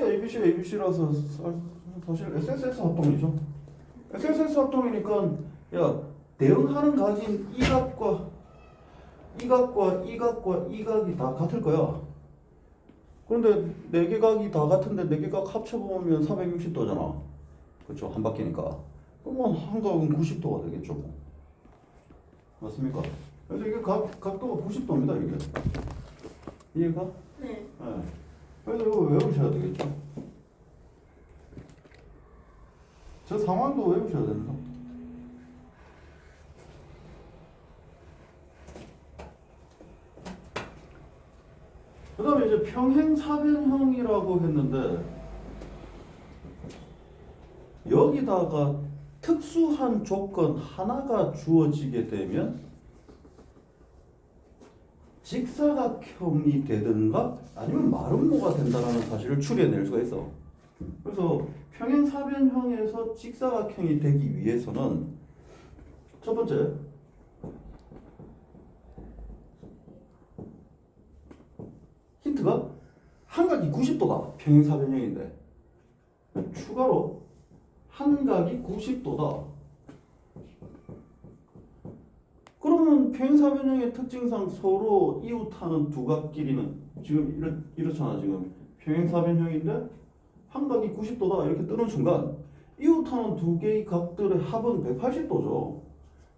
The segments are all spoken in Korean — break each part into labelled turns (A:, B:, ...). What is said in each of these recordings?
A: ABC, ABC라서 사실 SSS 합동이죠. SSS 합동이니까 야 대응하는 각인 이 각과 이 각과 이 각과 이 각이 다 같을 거야. 그런데 네 개 각이 다 같은데 네 개 각 합쳐보면 460도잖아. 그렇죠? 한 바퀴니까. 그러면 한 각은 90도가 되겠죠. 뭐. 맞습니까? 그래서 이게 각, 각도가 90도입니다. 이게. 이해가?
B: 네.
A: 네. 그래서 이거 외우셔야 되겠죠. 저 상황도 외우셔야 됩니다. 그 다음에 이제 평행사변형이라고 했는데 여기다가 특수한 조건 하나가 주어지게 되면 직사각형이 되든가 아니면 마름모가 된다라는 사실을 추려낼 수가 있어. 그래서 평행사변형에서 직사각형이 되기 위해서는 첫 번째 힌트가 한각이 90도다. 평행사변형인데 추가로 한각이 90도다. 그러면 평행사 변형의 특징상 서로 이웃하는 두 각끼리는 지금 이렇, 이렇잖아 지금 평행사 변형인데 한 각이 90도다 이렇게 뜨는 순간 이웃하는 두 개의 각들의 합은 180도죠.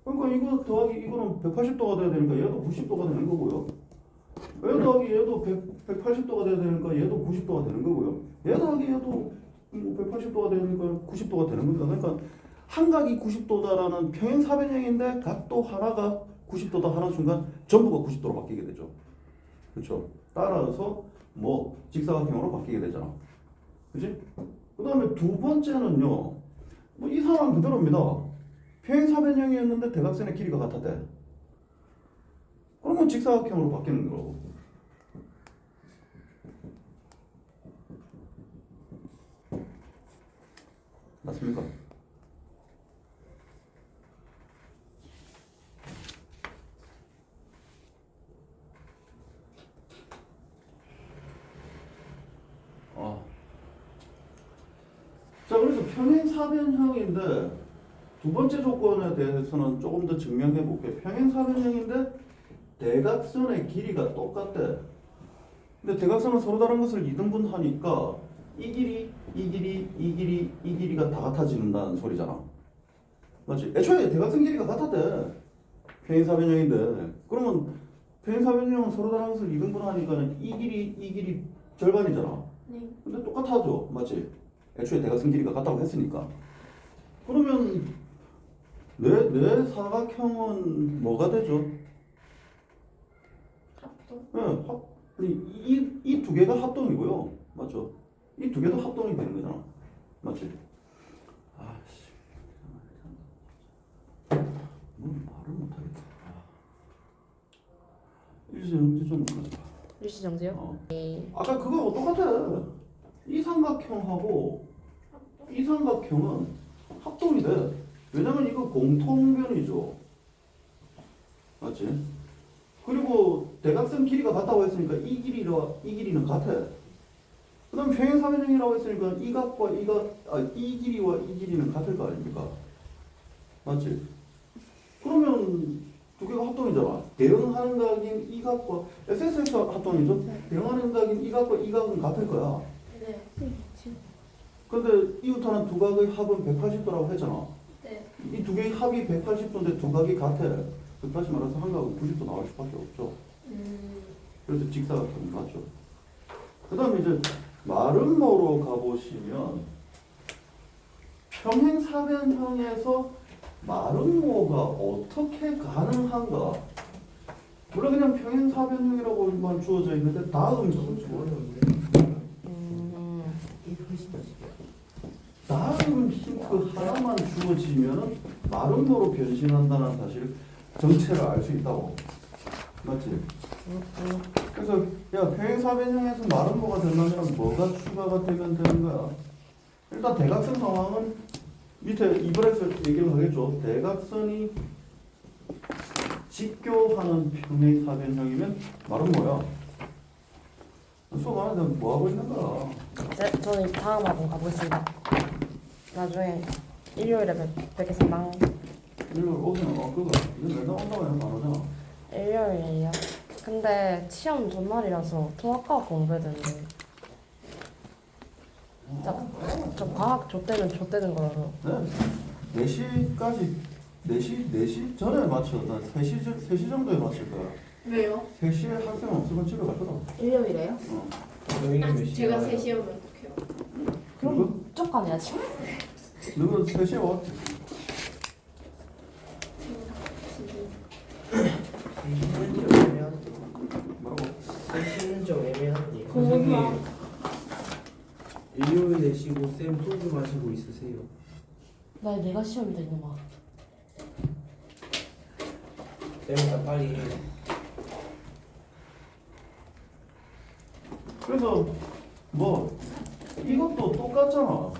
A: 그러니까 이거 더하기 이거는 180도가 돼야 되니까 얘도 90도가 되는 거고요. 얘 더하기 얘도 100, 180도가 돼야 되니까 얘도 90도가 되는 거고요. 얘 더하기 얘도 뭐 180도가 되니까 90도가 되는 겁니다. 그러니까 한각이 90도다라는 평행 사변형인데 각도 하나가 90도다 하는 순간 전부가 90도로 바뀌게 되죠. 그렇죠? 따라서 뭐 직사각형으로 바뀌게 되잖아. 그지? 그 다음에 두 번째는요. 뭐 이 상황 그대로입니다. 평행 사변형이었는데 대각선의 길이가 같았대. 그러면 직사각형으로 바뀌는 거고. 맞습니까? 아. 자, 그래서 평행 사변형인데 두 번째 조건에 대해서는 조금 더 증명해 볼게요. 평행 사변형인데 대각선의 길이가 똑같대. 근데 대각선은 서로 다른 것을 이등분하니까 이 길이, 이 길이, 이 길이, 이 길이가 다 같아지는다는 소리잖아. 맞지? 애초에 대각선 길이가 같았대. 평행사변형인데 그러면 평행사변형은 서로 다른 것을 이등분하니까는 이 길이, 이 길이 절반이잖아.
B: 네.
A: 근데 똑같아져. 맞지? 애초에 대각선 길이가 같다고 했으니까. 그러면 내, 내 사각형은 뭐가 되죠?
B: 합동.
A: 네, 합, 이, 이 두 개가 합동이고요. 맞죠? 이 두 개도 합동이 되는 거잖아. 맞지? 아씨. 뭐 말을 못하겠다. 아. 일시 언제 좀 몰라.
C: 일시 정지요?
A: 어.
C: 네.
A: 아까 그거하고 똑같아. 이 삼각형하고 이 삼각형은 합동이 돼. 왜냐면 이거 공통변이죠. 맞지? 그리고 대각선 길이가 같다고 했으니까 이 길이와 이 길이는 같아. 그 다음 평행사변형이라고 했으니까 이 각과 이 각, 아, 이 길이와 이 길이는 같을 거 아닙니까? 맞지? 그러면 두 개가 합동이잖아. 대응하는 각인 이 각과 SSS 합동이죠? 대응하는 각인 이 각과 이 각은 같을 거야.
B: 네.
A: 근데 이웃하는 두 각의 합은 180도라고 했잖아.
B: 네.
A: 이 두 개의 합이 180도인데 두 각이 같아. 그 다시 말해서 한 각은 90도 나올 수밖에 없죠.
B: 음.
A: 그래서 직사각형이 맞죠. 그 다음에 이제 마름모로 가보시면 평행사변형에서 마름모가 어떻게 가능한가? 원래 그냥 평행사변형이라고만 주어져 있는데 다음
C: 음,
A: 다음 힌트 하나만 주어지면 마름모로 변신한다는 사실 정체를 알 수 있다고. 맞지? 그래서 야 평행사변형에서 마름모가 되려면 뭐가 추가가 되면 되는 거야? 일단 대각선 상황은 밑에 이번에서 얘기를 하겠죠. 대각선이 직교하는 평행사 변형이면 마름모야. 수업 안 하는데 뭐 하고 있는 거야?
B: 네, 저는 다음 학원 가보겠습니다. 나중에 일요일에 뵙, 뵙겠습니다.
A: 일요일 오기는 어 그거 이거 맨날 온다고 해서 안 오잖아.
B: 일요일이에요. 근데 시험 전날이라서 통합과학 공부해야 되는데 과학 좆되면 좆되는 거라서
A: 네. 4시까지 4시 4시 전에 맞춰. 나 3시 전- 3시 정도에 맞출 거야.
C: 왜요?
A: 3시에 학생 없으면 집에 갈 거다.
C: 일요일에요?
A: 어.
D: 몇 시에
C: 제가
D: 와요?
C: 3시에 오면 어떡해요?
B: 그럼 무조건 해야지.
A: 너가 3시에 와.
D: 쉬는 좀 애매한데.
A: 뭐라고?
D: 쉬는 좀 애매한데.
C: 고마워.
D: 선생님 일요일 내시고 쌤 소주 마시고 있으세요.
B: 나 내가 시험이다 이놈아.
D: 쌤보다 빨리.
A: 그래서 뭐 이것도 똑같잖아.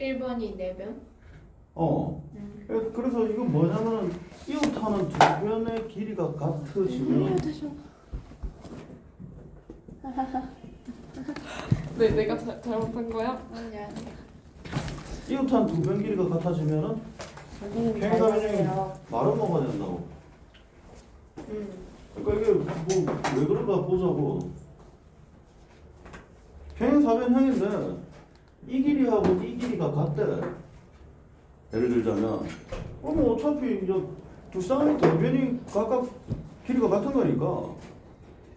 C: 1번이 4변?
A: 어. 예, 그래서 이거 뭐냐면 이웃하는 두 변의 길이가 같으시면
E: 네, 내가 자, 잘못한 거야?
C: 아니 아니
A: 이웃한 두변 길이가 같아지면은
B: 선생님 잘.
A: 말은 뭐가 된다고.
C: 음.
A: 그러니까 이게 뭐 왜 그런가 보자고. 평행사변형인데 이 길이하고 이 길이가 같대. 예를 들자면 그러면 어차피 이제 두 쌍의 대변이 각각 길이가 같은 거니까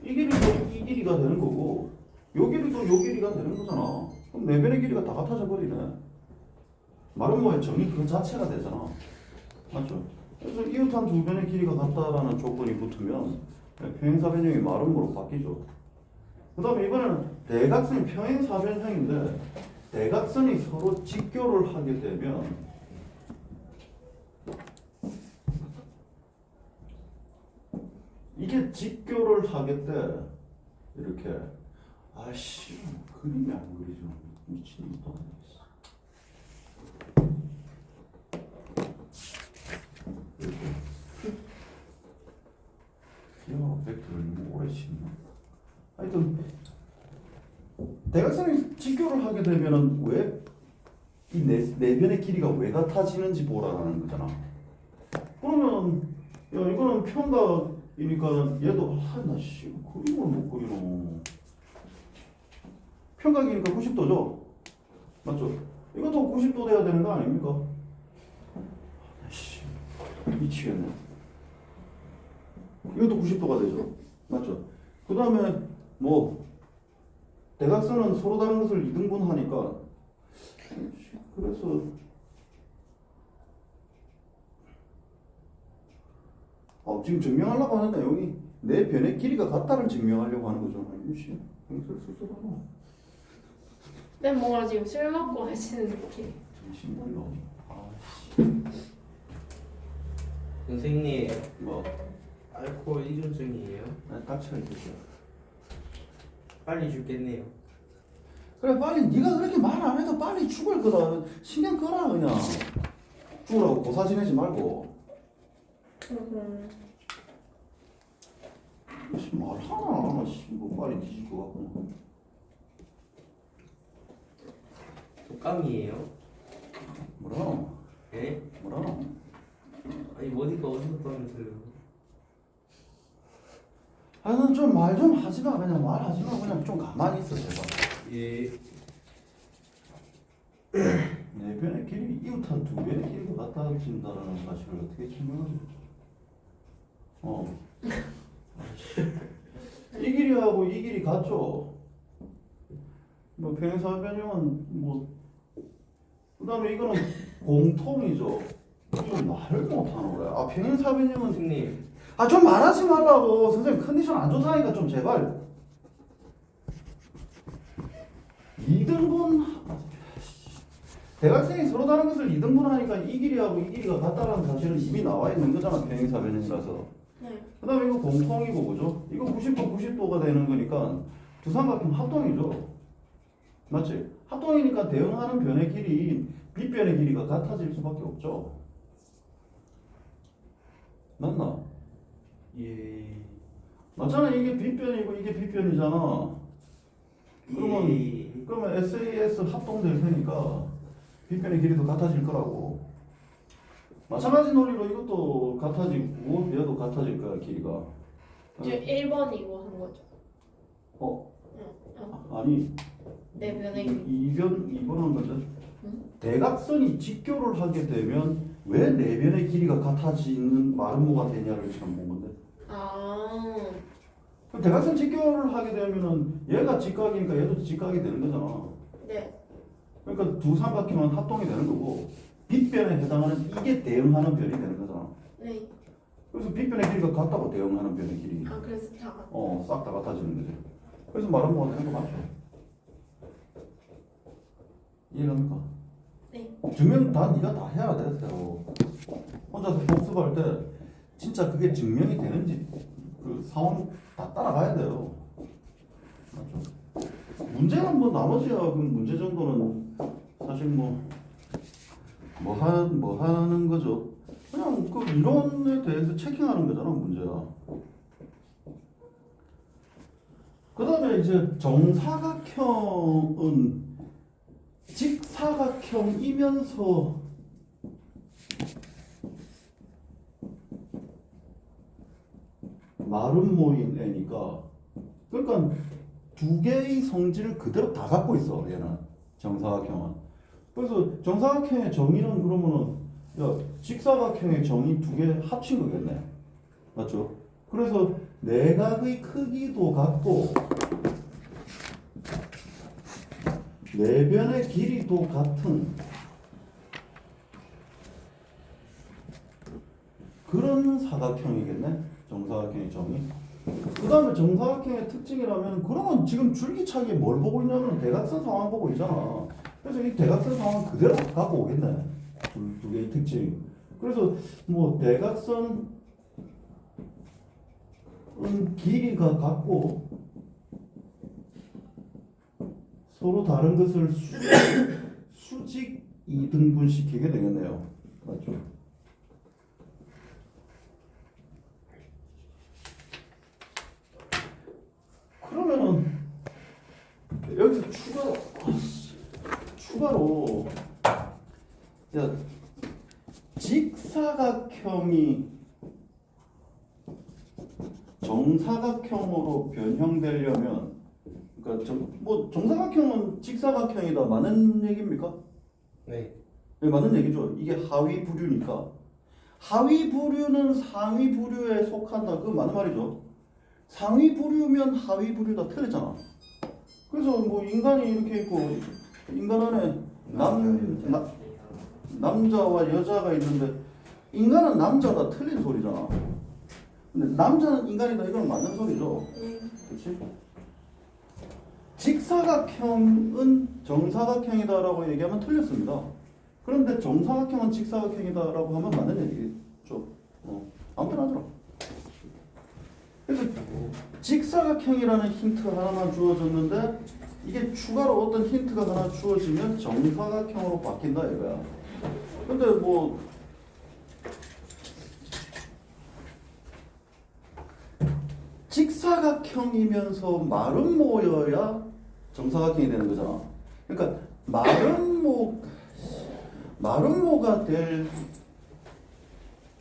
A: 이 길이도 이 길이가 되는 거고 요 길이도 요 길이가 되는 거잖아. 그럼 네 변의 길이가 다 같아져 버리네. 말은 뭐야 정의 그 자체가 되잖아. 맞죠? 그래서 이웃한 두 변의 길이가 같다라는 조건이 붙으면 평행사변형이 마름모로 바뀌죠. 그 다음에 이번에는 대각선이 평행사변형인데 대각선이 서로 직교를 하게 되면 이게 직교를 하겠대 이렇게. 아씨 그림이 안 그리죠. 미친놈도 아니겠어. 야, 벡터를 오래 치나? 하여튼 대각선이 직교를 하게 되면은 왜이네 네 변의 길이가 왜 같아지는지 보라는 거잖아. 그러면 야 이거는 평각이니까 얘도 아나 씨 그림을 못 그리노. 평각이니까 90도죠. 맞죠? 이것도 90도 돼야 되는 거 아닙니까? 아씨 미치겠네. 이것도 90도가 되죠. 맞죠? 그 다음에 뭐 대각선은 서로 다른 것을 이등분하니까 그래서 아, 지금 증명하려고 하는 내용이 내 변의 길이가 같다를 증명하려고 하는 거죠. 아이씨, 평소에 쓸쓸하나?
C: 네 뭔가 지금 술 먹고 하시는 느낌
A: 정신 몰라. 아씨,
D: 선생님
A: 뭐,
D: 알코올 이중증이에요?
A: 나 닥쳐 있겠어.
D: 빨리 죽겠네요.
A: 그래 빨리 네가 그렇게 말 안 해도 빨리 죽을 거다. 신경 꺼라 그냥. 죽으라고 고사 지내지 말고.
C: 음.
A: 씨, 말하나 씨, 뭐 빨리 뒤질 것 같구나.
D: 독감이에요?
A: 뭐라?
D: 예?
A: 뭐라?
D: 아니 어디가 어디였다면서요?
A: 아는 좀 말 좀 하지 마 그냥 말하지 마 그냥 좀 가만히 있어 제발.
D: 예.
A: 네 변의 길이 이웃한 두 변의 길이가 같아 진다라는 사실을 어떻게 증명하지? 어. 이 길이하고 이 길이 같죠? 뭐 평행사변형은 뭐 그다음에 이거는 공통이죠. 이거 말을 못하는 거야. 아 평행사변형은
D: 선생님
A: 아 좀 말하지 말라고 선생님 컨디션 안 좋다니까 좀 제발 2등분 대각선이 서로 다른 것을 2등분 하니까 이 길이하고 이 길이가 같다라는 사실은 이미 나와 있는 거잖아 평행사변형이라서
C: 네
A: 그 다음에 이거 공통이고 그죠? 이거 90도 90도가 되는 거니까 두 삼각형 합동이죠 맞지? 합동이니까 대응하는 변의 길이 빗변의 길이가 같아질 수밖에 없죠 맞나?
D: 예.
A: 맞잖아 이게 빗변이고 이게 빗변이잖아. 그러면
D: 예.
A: 그러면 SAS 합동될 테니까 빗변의 길이도 같아질 거라고. 마찬가지 논리로 이것도 같아지고 얘도 같아질 거야 길이가.
C: 지금 1번이고 한 거죠.
A: 어
C: 응. 어,
A: 아니
C: 내 면의 길이.
A: 이변 이번은 건데
C: 응?
A: 대각선이 직교를 하게 되면 왜 내변의 길이가 같아지는 마름모가 되냐를 지금 본 건데.
C: 아,
A: 그럼 대각선 직교를 하게 되면은 얘가 직각이니까 얘도 직각이 되는 거잖아.
C: 네.
A: 그러니까 두 삼각형은 합동이 되는 거고 빗변에 해당하는 이게 대응하는 변이 되는 거잖아.
C: 네.
A: 그래서 빗변의 길이가 같다고 대응하는 변의 길이.
C: 아, 그래서 다 같-
A: 어, 싹 다 같아지는 거지. 그래서 말은 뭐가 되는 거 맞죠? 이해갑니까?
C: 네.
A: 증명 다 네가 다 해야 돼. 혼자서 복습할 때 진짜 그게 증명이 되는지 그 상황 다 따라가야 돼요. 맞죠? 문제는 뭐 나머지야 그 문제 정도는 사실 뭐뭐 하는 거죠. 그냥 그 이론에 대해서 체킹하는 거잖아 문제가. 그 다음에 이제 정사각형은 직사각형이면서 마름모인 애니까. 그러니까 두 개의 성질을 그대로 다 갖고 있어 얘는. 정사각형은. 그래서 정사각형의 정의는 그러면은 야 직사각형의 정의 두 개 합친 거겠네. 맞죠? 그래서 내각의 크기도 같고 내변의 길이도 같은 그런 사각형이겠네 정사각형의 정의 그 다음에 정사각형의 특징이라면 그러면 지금 줄기차게 뭘 보고 있냐면 대각선 상황 보고 있잖아 그래서 이 대각선 상황 그대로 갖고 오겠네 두, 두 개의 특징 그래서 뭐 대각선 은 길이가 같고 서로 다른 것을 수, 수직 이등분시키게 되겠네요. 맞죠? 그러면은 여기서 추가로 아씨, 추가로 자 직사각형이 정사각형으로 변형되려면 그러니까 정, 뭐 정사각형은 직사각형이다 맞는 얘기입니까?
D: 네.
A: 네, 맞는 얘기죠. 이게 하위 부류니까 하위 부류는 상위 부류에 속한다. 그 맞는 말이죠. 상위 부류면 하위 부류다 틀렸잖아. 그래서 뭐 인간이 이렇게 있고 인간 안에 남, 나, 남자와 여자가 있는데 인간은 남자다 틀린 소리잖아. 근데 남자는 인간이다 이건 맞는 소리죠.
C: 네.
A: 그렇지? 직사각형은 정사각형이다라고 얘기하면 틀렸습니다. 그런데 정사각형은 직사각형이다라고 하면 맞는 얘기죠. 어, 아무튼 하더라. 그래서 직사각형이라는 힌트 하나만 주어졌는데 이게 추가로 어떤 힌트가 하나 주어지면 정사각형으로 바뀐다 이거야. 근데 뭐 직사각형이면서 마름모여야 정사각형이 되는 거잖아. 그러니까 마름모 마름모가 될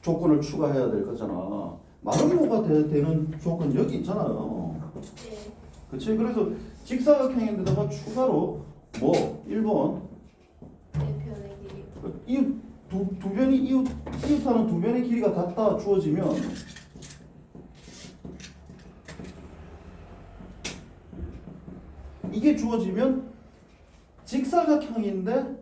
A: 조건을 추가해야 될 거잖아. 마름모가 되, 되는 조건 여기 있잖아요.
C: 네.
A: 그렇지? 그래서 직사각형인데다가 추가로 뭐 1번
C: 내 편의 길이.
A: 이웃 두, 두 변이 이웃 이웃하는 두 변의 길이가 같다 주어지면 이게 주어지면 직사각형인데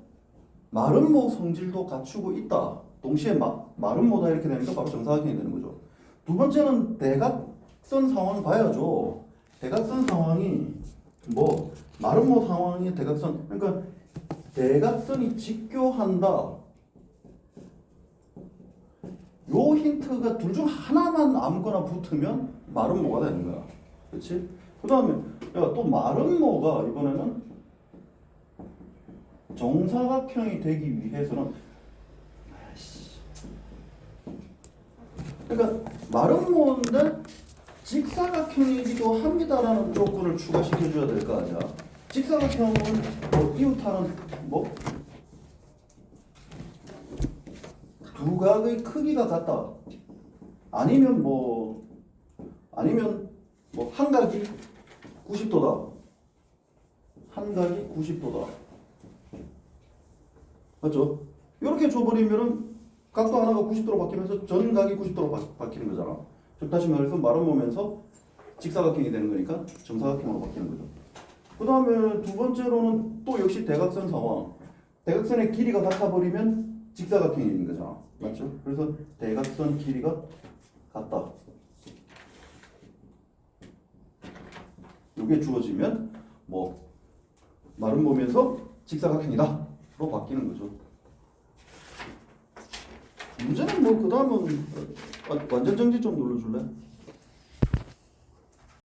A: 마름모 성질도 갖추고 있다. 동시에 마, 마름모다 이렇게 되니까 바로 정사각형이 되는 거죠. 두 번째는 대각선 상황 봐야죠. 대각선 상황이 뭐 마름모 상황이 대각선 그러니까 대각선이 직교한다. 요 힌트가 둘 중 하나만 아무거나 붙으면 마름모가 되는 거야. 그렇지? 그 다음에 또 마름모가 이번에는 정사각형이 되기 위해서는 아이씨. 그러니까 마름모인데 직사각형이기도 합니다라는 조건을 추가시켜줘야 될 거 아니야. 직사각형은 뭐 이웃하는 뭐 두 각의 크기가 같다. 아니면 뭐 아니면 뭐 한 각이 90도다. 한 각이 90도다. 맞죠? 이렇게 줘버리면은 각도 하나가 90도로 바뀌면서 전각이 90도로 바, 바뀌는 거잖아. 즉 다시 말해서 보면서 직사각형이 되는 거니까 정사각형으로 바뀌는 거죠. 그 다음에 두 번째로는 또 역시 대각선 상황. 대각선의 길이가 같아 버리면 직사각형이 있는 거잖아. 맞죠? 그래서 대각선 길이가 같다. 이게 주어지면 뭐 말은 보면서 직사각형이다로 바뀌는 거죠. 문제는 뭐 그 다음은 완전 정지 좀 눌러줄래?